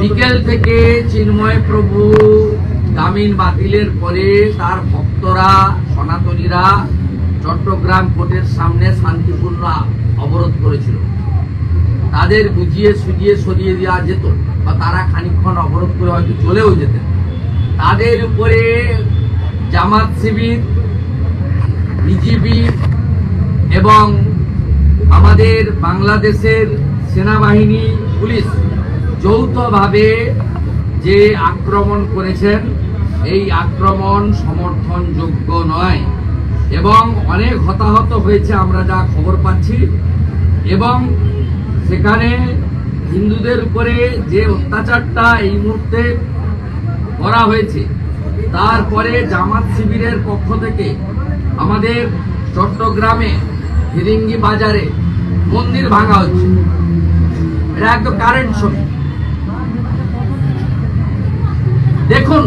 বিকেল থেকে চিন্ময় প্রভু জামিন বাতিলের পরে তার ভক্তরা, সনাতনীরা চট্টগ্রাম কোর্টের সামনে শান্তিপূর্ণ অবরোধ করেছিল। তাদের বুঝিয়ে সুজিয়ে সরিয়ে দেওয়া যেত বা তারা খানিকক্ষণ অবরোধ করে হয়তো চলেও যেতেন। তাদের উপরে জামাত শিবির, বিজিবি এবং আমাদের বাংলাদেশের সেনাবাহিনী, পুলিশ যৌথভাবে যে আক্রমণ করেছেন, এই আক্রমণ সমর্থনযোগ্য নয়। এবং অনেক হতাহত হয়েছে আমরা যা খবর পাচ্ছি। এবং সেখানে হিন্দুদের উপরে যে অত্যাচারটা এই মুহূর্তে করা হয়েছে, তারপরে জামাত শিবিরের পক্ষ থেকে আমাদের চট্টগ্রামে ফিরিঙ্গি বাজারে মন্দির ভাঙা হচ্ছে। এটা একদম কারেন্ট ছবি। দেখুন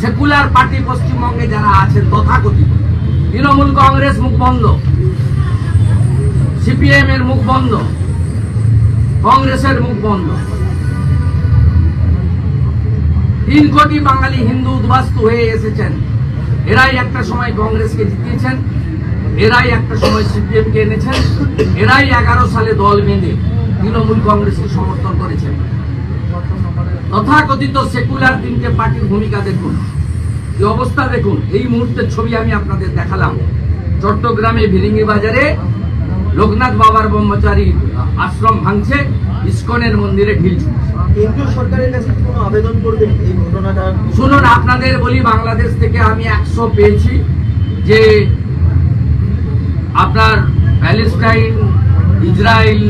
সেকুলার পার্টি পশ্চিমবঙ্গে যারা আছেন তথাকথিত। তৃণমূল কংগ্রেস মুখ বন্ধ। সিপিএম এর মুখ বন্ধ। কংগ্রেসের মুখ বন্ধ। তিন কোটি বাঙালি হিন্দু উদ্বাস্তু হয়ে এসেছেন। এরাই একটা সময় কংগ্রেসকে জিতিয়েছেন। এরাই একটা সময় সিপিএম কে এনেছেন এরাই এগারো সালে দল বেঁধে তৃণমূল কংগ্রেসকে সমর্থন করেছেন। তথাকথিত সেকুলার তিনটে পার্টির ভূমিকা দেখুন। যে অবস্থা দেখুন? এই মুহূর্তের ছবি আমি আপনাদের দেখালাম। চট্টগ্রামে ভিরিঙ্গি বাজারে লোকনাথ বাবার ব্রহ্মচারী আশ্রম ভাঙছে ইস্কনের মন্দিরে ঢিল শুনুন আপনাদের বলি বাংলাদেশ থেকে আমি একশো পেয়েছি যে আপনার প্যালেস্টাইন ইসরায়েল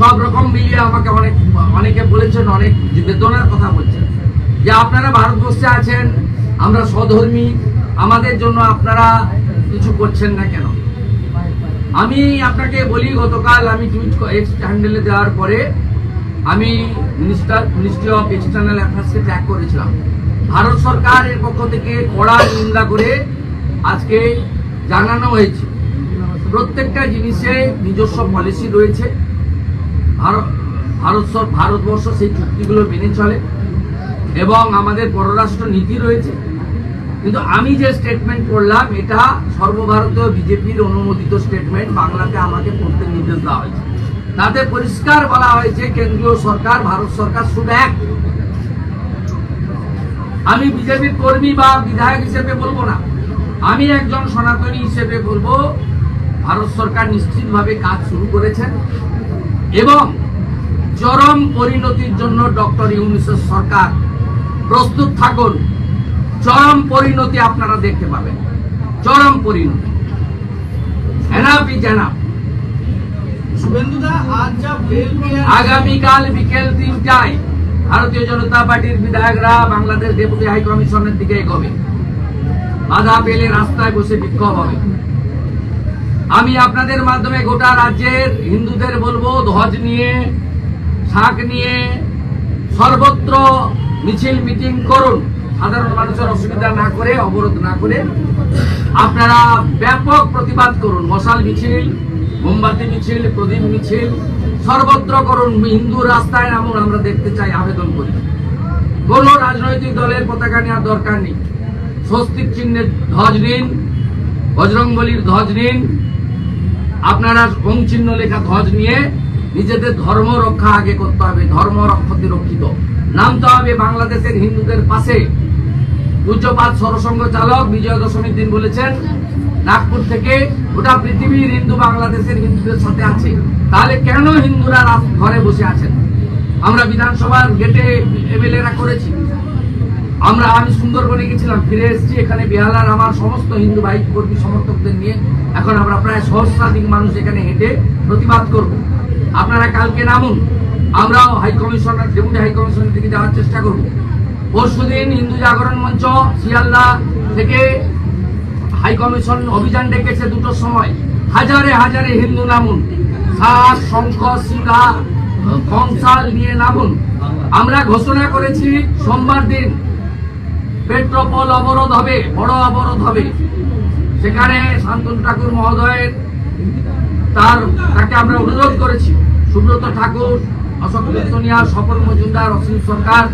সব রকম মিলিয়ে আমাকে অনেক, অনেকে বলেছেন, অনেক বেদনার কথা বলছেন। যে আপনারা ভারতবর্ষে আছেন, আমরা স্বধর্মী, আমাদের জন্য আপনারা কিছু করছেন না কেন? আমি আপনাকে বলি, গতকাল আমি টুইট এক্স হ্যান্ডেলে দেওয়ার পরে আমি মিনিস্টার, মিনিস্ট্রি অফ এক্সটার্নাল অ্যাফেয়ার্সকে ট্র্যাক করেছিলাম। ভারত সরকারের পক্ষ থেকে কড়া নিন্দা করে আজকে জানানো হয়েছে। প্রত্যেকটা জিনিসে নিজস্ব পলিসি রয়েছে। ভারত ভারত ভারতবর্ষ সেই চুক্তিগুলো মেনে চলে এবং আমাদের পররাষ্ট্র নীতি রয়েছে। কিন্তু আমি যে স্টেটমেন্ট করলাম, এটা সর্বভারতীয় বিজেপির অনুমোদিত স্টেটমেন্ট বাংলাতে আমাকে পড়তে নির্দেশ দেওয়া হয়েছে। তাতে পরিষ্কার বলা হয়েছে, কেন্দ্রীয় সরকার, ভারত সরকার শুধু এক। আমি বিজেপির কর্মী বা বিধায়ক হিসেবে বলব না। আমি একজন সনাতনী হিসেবে বলব ভারত সরকার নিশ্চিতভাবে কাজ শুরু করেছেন এবং চরম পরিণতির জন্য ডক্টর ইউনিসেফ সরকার প্রস্তুত থাকুন। চরম পরিণতি আপনারা দেখতে পাবেন। চরম পরিণতি। এনাফ ইজ এনাফ আগামীকাল বিকেল তিনটায় ভারতীয় জনতা পার্টির বিধায়করা বাংলাদেশ ডেপুটি হাই কমিশনের দিকে এগোবে। বাধা পেলে রাস্তায় বসে বিক্ষোভ হবে। আমি আপনাদের মাধ্যমে গোটা রাজ্যের হিন্দুদের বলব, ধ্বজ নিয়ে শাক নিয়ে সর্বত্র মিছিল মিটিং করুন। সাধারণ মানুষের অসুবিধা না করে, অবরোধ না করে আপনারা ব্যাপক প্রতিবাদ করুন। মশাল মিছিল, মোমবাতি মিছিল, প্রদীপ মিছিল, সর্বত্র করুন। হিন্দু রাস্তায় নামুন, আমরা দেখতে চাই, আবেদন করি। কোন রাজনৈতিক দলের পতাকা নেওয়ার দরকার নেই। স্বস্তিক চিহ্নের ধ্বজ নিন, বজরংবলির ধ্বজ নিন আপনারা ওং চিহ্ন লেখা ধ্বজ নিয়ে নিজেদের ধর্ম রক্ষা আগে করতে হবে, ধর্ম রক্ষতে রক্ষিত। নামতে হবে বাংলাদেশের হিন্দুদের পাশে। পূজ্যপাত সরসংঘ চালক বিজয় দশমীর দিন বলেছেন, নাগপুর থেকে গোটা পৃথিবীর হিন্দু বাংলাদেশের হিন্দুদের সাথে আছে। তাহলে কেন হিন্দুরা ঘরে বসে আছেন? আমরা বিধানসভার গেটে এমএলএরা করেছি। আমরা আমি সুন্দরবনে গেছিলাম, ফিরে এসেছি, এখানে বেহালার আমার সমস্ত হিন্দু ভাই কর্মী সমর্থকদের নিয়ে। এখন আমরা প্রায় সহস্রাধিক মানুষ এখানে হেঁটে প্রতিবাদ করব। আপনারা কালকে নামুন, আমরাও হাই কমিশনার ডেপুটি হাই কমিশনের দিকে যাওয়ার চেষ্টা করব। পরশু দিন হিন্দু জাগরণ মঞ্চ শিয়ালদা থেকে হাইকমিশন অভিযান ডেকেছে দুটোর সময়। হাজারে হাজারে হিন্দু নামুন শাক শঙ্খ শিলা, কংসাল নিয়ে নামুন। আমরা ঘোষণা করেছি, সোমবার দিন পেট্রোপল অবরোধ হবে, বড় অবরোধ হবে। সেখানে শান্তনু ঠাকুর মহোদয়ের তার, তাকে আমরা অনুরোধ করেছি। সুব্রত ঠাকুর, অশোক কীর্তনিয়া সফল মজুমদার, অসীম সরকার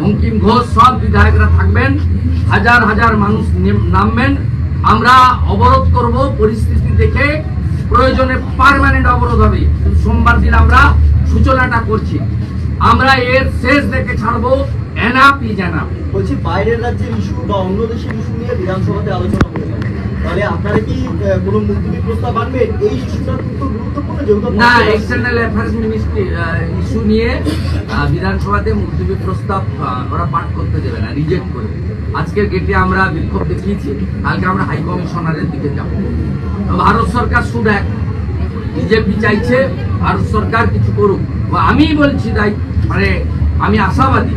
বঙ্কিম ঘোষ, সব বিধায়করা থাকবেন। হাজার হাজার মানুষ নেম- নামবেন। আমরা অবরোধ করব, পরিস্থিতি দেখে। প্রয়োজনে পারমানেন্ট অবরোধ হবে। সোমবার দিন আমরা সূচনাটা করছি। আমরা এর শেষ দেখে ছাড়বো। এনাপ ইজ বলছি বাইরের রাজ্যের ইস্যু বা অন্য দেশের ইস্যু নিয়ে বিধানসভাতে আলোচনা করবেন তাহলে আপনারা কি কোনো প্রস্তাব আনবেন? এই ইস্যুটা কিন্তু গুরুত্বপূর্ণ যেহেতু না এক্সটার্নাল অ্যাফেয়ার্স মিনিস্ট্রি ইস্যু নিয়ে বিধানসভাতে মুলতবি প্রস্তাব ওরা পাঠ করতে দেবে না রিজেক্ট করবে আজকের গেটে আমরা বিক্ষোভ দেখিয়েছি কালকে আমরা হাই কমিশনারের দিকে যাব। ভারত সরকার শুড এক বিজেপি চাইছে ভারত সরকার কিছু করুক। বা আমি বলছি তাই মানে আমি আশাবাদী।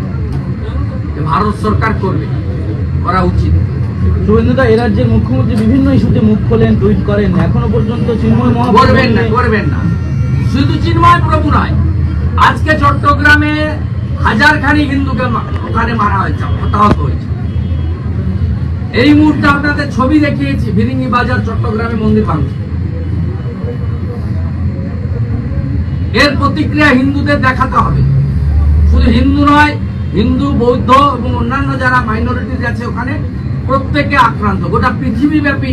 ভারত সরকার করবে করা উচিত। শুভেন্দুদা এ রাজ্যের মুখ্যমন্ত্রী বিভিন্ন ইস্যুতে মুখ খোলেন টুইট করেন। এখনও পর্যন্ত চিন্ময় করবেন না করবেন না। শুধু চিন্ময় প্রভু নয় আজকে চট্টগ্রামে হাজার খানি হিন্দুকে ওখানে মারা হয়েছে হতাহত হয়েছে। এই মুহূর্তে আপনাদের ছবি দেখিয়েছি ভিরিঙ্গি বাজার চট্টগ্রামে মন্দির ভাঙছে। এর প্রতিক্রিয়া হিন্দুদের দেখাতে হবে। শুধু হিন্দু নয় হিন্দু বৌদ্ধ এবং অন্যান্য যারা মাইনরিটিজ আছে ওখানে প্রত্যেকে আক্রান্ত। গোটা পৃথিবীব্যাপী